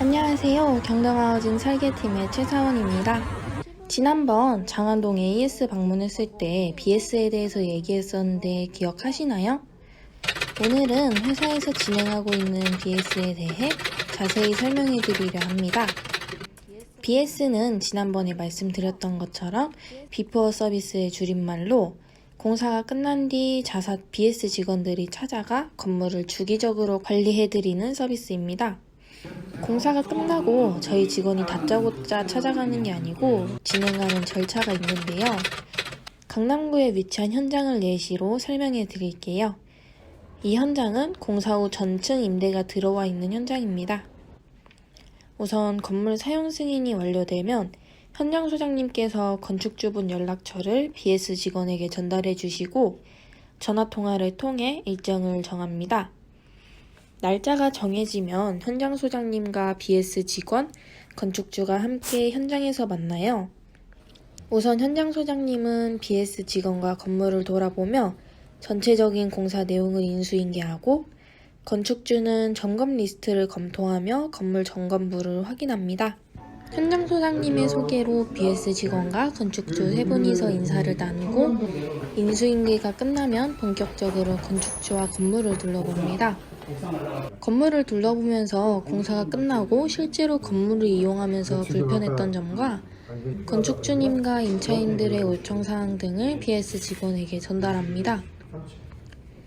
안녕하세요. 경동하우징 설계팀의 최사원입니다. 지난번 장안동 AS 방문했을 때 BS에 대해서 얘기했었는데 기억하시나요? 오늘은 회사에서 진행하고 있는 BS에 대해 자세히 설명해 드리려 합니다. BS는 지난번에 말씀드렸던 것처럼 비포어 서비스의 줄임말로 공사가 끝난 뒤 자사 BS 직원들이 찾아가 건물을 주기적으로 관리해드리는 서비스입니다. 공사가 끝나고 저희 직원이 다짜고짜 찾아가는 게 아니고 진행하는 절차가 있는데요. 강남구에 위치한 현장을 예시로 설명해 드릴게요. 이 현장은 공사 후 전층 임대가 들어와 있는 현장입니다. 우선 건물 사용 승인이 완료되면 현장 소장님께서 건축주분 연락처를 BS 직원에게 전달해 주시고 전화 통화를 통해 일정을 정합니다. 날짜가 정해지면 현장 소장님과 BS 직원, 건축주가 함께 현장에서 만나요. 우선 현장 소장님은 BS 직원과 건물을 돌아보며 전체적인 공사 내용을 인수인계하고 건축주는 점검 리스트를 검토하며 건물 점검부를 확인합니다. 현장 소장님의 소개로 BS 직원과 건축주 세 분이서 인사를 나누고 인수인계가 끝나면 본격적으로 건축주와 건물을 둘러봅니다. 건물을 둘러보면서 공사가 끝나고 실제로 건물을 이용하면서 불편했던 점과 건축주님과 임차인들의 요청사항 등을 BS 직원에게 전달합니다.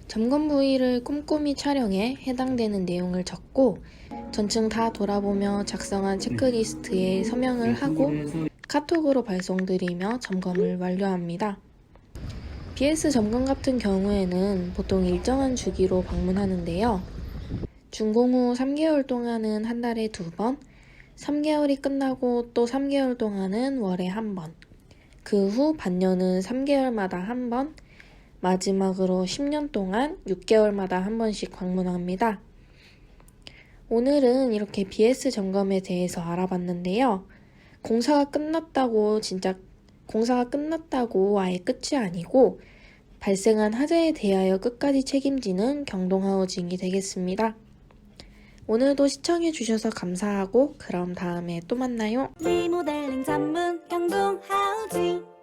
점검 부위를 꼼꼼히 촬영해 해당되는 내용을 적고 전층 다 돌아보며 작성한 체크리스트에 서명을 하고 카톡으로 발송드리며 점검을 완료합니다. BS 점검 같은 경우에는 보통 일정한 주기로 방문하는데요. 준공 후 3개월 동안은 한 달에 두 번, 3개월이 끝나고 또 3개월 동안은 월에 한 번, 그 후 반년은 3개월마다 한 번, 마지막으로 10년 동안 6개월마다 한 번씩 방문합니다. 오늘은 이렇게 BS 점검에 대해서 알아봤는데요. 공사가 끝났다고 진짜 공사가 끝났다고 아예 끝이 아니고 발생한 하자에 대하여 끝까지 책임지는 경동하우징이 되겠습니다. 오늘도 시청해주셔서 감사하고 그럼 다음에 또 만나요. 리모델링 전문 경동 하우징